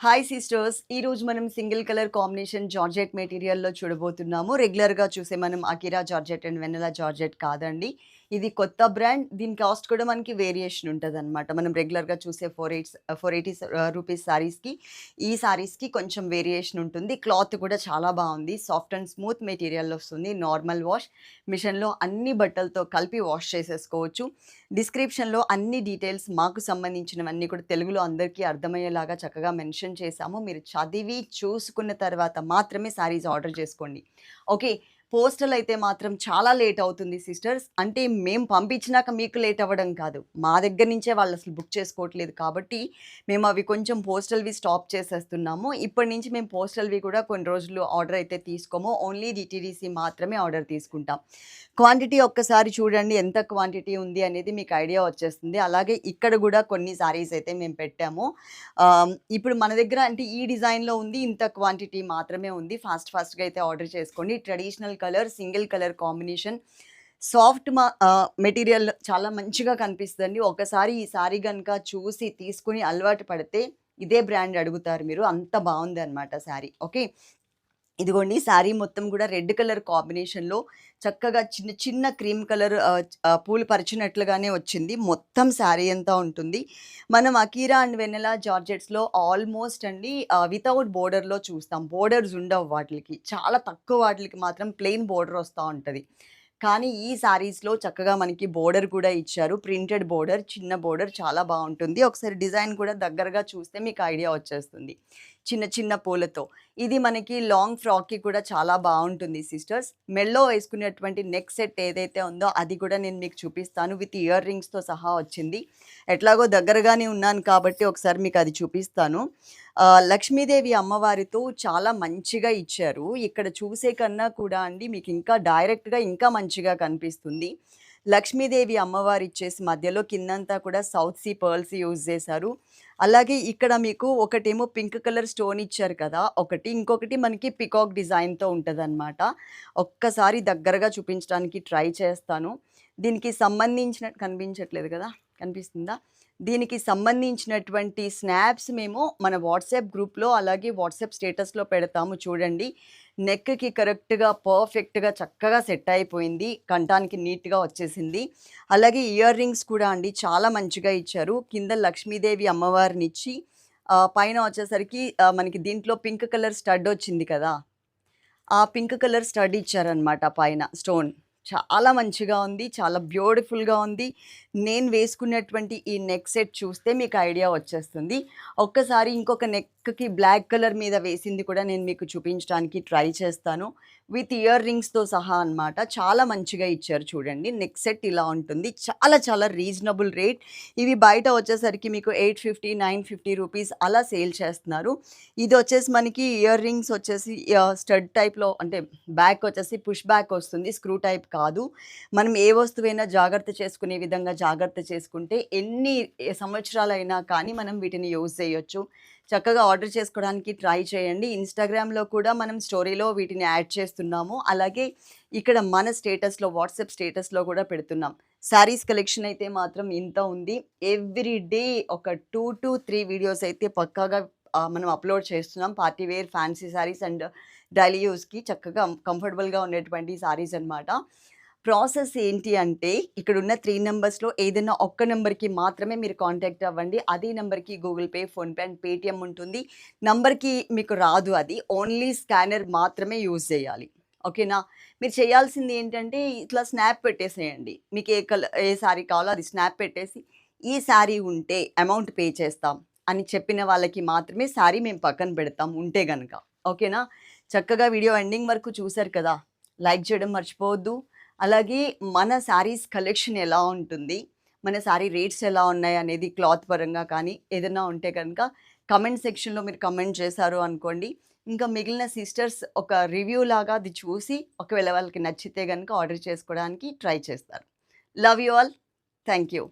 Hi sisters ఈ రోజు మనం సింగిల్ కలర్ కాంబినేషన్ జార్జెట్ మెటీరియల్లో చూడబోతున్నాము. రెగ్యులర్గా చూసే మనం Akira georgette and Vennela georgette కాదండి. ఇది కొత్త బ్రాండ్ దీని కాస్ట్ కూడా మనకి వేరియేషన్ ఉంటుంది అనమాట మనం రెగ్యులర్గా చూసే four eights four eighty rupees శారీస్కి ఈ శారీస్కి కొంచెం వేరియేషన్ ఉంటుంది. క్లాత్ కూడా చాలా బాగుంది. సాఫ్ట్ అండ్ స్మూత్ మెటీరియల్ వస్తుంది. నార్మల్ వాష్ మిషన్లో అన్ని బట్టలతో కలిపి వాష్ చేసేసుకోవచ్చు. డిస్క్రిప్షన్లో అన్ని డీటెయిల్స్ మాకు సంబంధించినవన్నీ కూడా తెలుగులో అందరికీ అర్థమయ్యేలాగా చక్కగా మెన్షన్ చేశాము. మీరు చదివి చూసుకున్న తర్వాత మాత్రమే శారీస్ ఆర్డర్ చేసుకోండి. ఓకే. పోస్టల్ అయితే మాత్రం చాలా లేట్ అవుతుంది సిస్టర్స్. అంటే మేము పంపించినాక మీకు లేట్ అవ్వడం కాదు. మా దగ్గర నుంచే వాళ్ళు అసలు బుక్ చేసుకోవట్లేదు కాబట్టి మేము అవి కొంచెం పోస్టల్వి స్టాప్ చేసేస్తున్నాము. ఇప్పటి నుంచి మేము పోస్టల్వి కూడా కొన్ని రోజులు ఆర్డర్ అయితే తీసుకోము. ఓన్లీ డిటీడీసీ మాత్రమే ఆర్డర్ తీసుకుంటాం. క్వాంటిటీ ఒక్కసారి చూడండి ఎంత క్వాంటిటీ ఉంది అనేది మీకు ఐడియా వచ్చేస్తుంది. అలాగే ఇక్కడ కూడా కొన్ని సారీస్ అయితే మేము పెట్టాము. ఇప్పుడు మన దగ్గర అంటే ఈ డిజైన్లో ఉంది ఇంత క్వాంటిటీ మాత్రమే ఉంది. ఫాస్ట్ ఫాస్ట్గా అయితే ఆర్డర్ చేసుకోండి. Traditional colour single colour combination. Soft మా మెటీరియల్ చాలా మంచిగా కనిపిస్తుందండి. ఒకసారి ఈ సారీ కనుక చూసి తీసుకుని అలవాటు పడితే ఇదే బ్రాండ్ అడుగుతారు మీరు. అంత బాగుంది అనమాట శారీ ఓకే? ఇదిగోండి శారీ మొత్తం కూడా రెడ్ కలర్ కాంబినేషన్లో చక్కగా చిన్న చిన్న క్రీమ్ కలర్ పూలు పరిచినట్లుగానే వచ్చింది. మొత్తం శారీ అంతా ఉంటుంది. మనం అకీరా అండ్ వెనెలా జార్జెట్స్లో ఆల్మోస్ట్ అండి వితౌట్ బోర్డర్లో చూస్తాం. బోర్డర్స్ ఉండవు వాటికి. చాలా తక్కువ వాటికి మాత్రం ప్లెయిన్ బోర్డర్ వస్తూ ఉంటుంది. కానీ ఈ శారీస్లో చక్కగా మనకి బోర్డర్ కూడా ఇచ్చారు. ప్రింటెడ్ బోర్డర్ చిన్న బోర్డర్ చాలా బాగుంటుంది. ఒకసారి డిజైన్ కూడా దగ్గరగా చూస్తే మీకు ఐడియా వచ్చేస్తుంది. చిన్న చిన్న పూలతో. ఇది మనకి లాంగ్ ఫ్రాక్కి కూడా చాలా బాగుంటుంది సిస్టర్స్ మెల్లో వేసుకునేటువంటి నెక్ సెట్ ఏదైతే ఉందో అది కూడా నేను మీకు చూపిస్తాను. విత్ ఇయర్ రింగ్స్తో సహా వచ్చింది. ఎట్లాగో దగ్గరగానే ఉన్నాను కాబట్టి ఒకసారి మీకు అది చూపిస్తాను. లక్ష్మీదేవి అమ్మవారితో చాలా మంచిగా ఇచ్చారు. ఇక్కడ చూసే కన్నా కూడా అండి మీకు ఇంకా డైరెక్ట్గా ఇంకా మంచిగా కనిపిస్తుంది. లక్ష్మీదేవి అమ్మవారు ఇచ్చేసి మధ్యలో కిందంతా కూడా సౌత్ సీ పర్ల్స్ యూజ్ చేశారు. అలాగే ఇక్కడ మీకు ఒకటేమో పింక్ కలర్ స్టోన్ ఇచ్చారు కదా ఒకటి. ఇంకొకటి మనకి పికాక్ డిజైన్తో ఉంటుందన్నమాట. ఒక్కసారి దగ్గరగా చూపించడానికి ట్రై చేస్తాను. దీనికి సంబంధించిన కనిపించట్లేదు కదా? కనిపిస్తుందా? దీనికి సంబంధించినటువంటి స్నాప్స్ మేము మన వాట్సాప్ గ్రూప్లో అలాగే వాట్సాప్ స్టేటస్లో పెడతాము. చూడండి. నెక్కి కరెక్ట్గా పర్ఫెక్ట్గా చక్కగా సెట్ అయిపోయింది. కంఠానికి నీట్గా వచ్చేసింది. అలాగే ఇయర్ రింగ్స్ కూడా అండి చాలా మంచిగా ఇచ్చారు. కింద లక్ష్మీదేవి అమ్మవారిని ఇచ్చి పైన వచ్చేసరికి మనకి దీంట్లో పింక్ కలర్ స్టడ్ వచ్చింది కదా? ఆ పింక్ కలర్ స్టడ్ ఇచ్చారనమాట పైన స్టోన్. చాలా మంచిగా ఉంది చాలా బ్యూటిఫుల్గా ఉంది. నేను వేసుకున్నటువంటి ఈ నెక్ సెట్ చూస్తే మీకు ఐడియా వచ్చేస్తుంది. ఒక్కసారి ఇంకొక నెక్కి బ్లాక్ కలర్ మీద వేసింది కూడా నేను మీకు చూపించడానికి ట్రై చేస్తాను. విత్ ఇయర్ రింగ్స్తో సహా అన్నమాట. చాలా మంచిగా ఇచ్చారు చూడండి. నెక్ సెట్ ఇలా ఉంటుంది. చాలా చాలా రీజనబుల్ రేట్. ఇవి బయట వచ్చేసరికి మీకు eight fifty nine fifty rupees అలా సేల్ చేస్తున్నారు. ఇది వచ్చేసి మనకి ఇయర్ రింగ్స్ వచ్చేసి స్టడ్ టైప్లో అంటే బ్యాక్ వచ్చేసి పుష్ బ్యాక్ వస్తుంది. స్క్రూ టైప్ కాదు. మనం ఏ వస్తువైనా జాగ్రత్త చేసుకునే విధంగా జాగ్రత్త చేసుకుంటే ఎన్ని సంవత్సరాలైనా కానీ మనం వీటిని యూజ్ చేయొచ్చు. చక్కగా ఆర్డర్ చేసుకోవడానికి ట్రై చేయండి. ఇన్స్టాగ్రామ్లో కూడా మనం స్టోరీలో వీటిని యాడ్ చేస్తున్నాము. అలాగే ఇక్కడ మన స్టేటస్లో వాట్సాప్ స్టేటస్లో కూడా పెడుతున్నాం. శారీస్ కలెక్షన్ అయితే మాత్రం ఇంత ఉంది. ఎవ్రీ డే ఒక టూ టు త్రీ వీడియోస్ అయితే పక్కాగా మనం అప్లోడ్ చేస్తున్నాం. Party wear fancy saris and daily యూస్కి చక్కగా కంఫర్టబుల్గా ఉండేటువంటి శారీస్ అనమాట ప్రాసెస్ ఏంటి అంటే ఇక్కడ ఉన్న త్రీ నెంబర్స్లో ఏదైనా ఒక్క నెంబర్కి మాత్రమే మీరు కాంటాక్ట్ అవ్వండి. అదే నెంబర్కి Google Pay PhonePe and Paytm ఉంటుంది. నంబర్కి మీకు రాదు అది. ఓన్లీ స్కానర్ మాత్రమే యూజ్ చేయాలి. ఓకేనా? మీరు చేయాల్సింది ఏంటంటే ఇట్లా స్నాప్ పెట్టేసేయండి. మీకు ఏ కలర్ ఏ శారీ కావాలో అది స్నాప్ పెట్టేసి ఈ శారీ ఉంటే అమౌంట్ పే చేస్తాం అని చెప్పిన వాళ్ళకి మాత్రమే శారీ మేము పక్కన పెడతాం ఉంటే కనుక ఓకేనా? చక్కగా వీడియో ఎండింగ్ వరకు చూశారు కదా? లైక్ చేయడం మర్చిపోవద్దు. అలాగే మన శారీస్ కలెక్షన్ ఎలా ఉంటుంది మన శారీ రేట్స్ ఎలా ఉన్నాయి అనేది క్లాత్ పరంగా కానీ ఏదైనా ఉంటే కనుక కమెంట్ సెక్షన్లో మీరు కమెంట్ చేశారు అనుకోండి. ఇంకా మిగిలిన సిస్టర్స్ ఒక రివ్యూ లాగా అది చూసి ఒకవేళ వాళ్ళకి నచ్చితే కనుక ఆర్డర్ చేసుకోవడానికి ట్రై చేస్తారు. Love you all. Thank you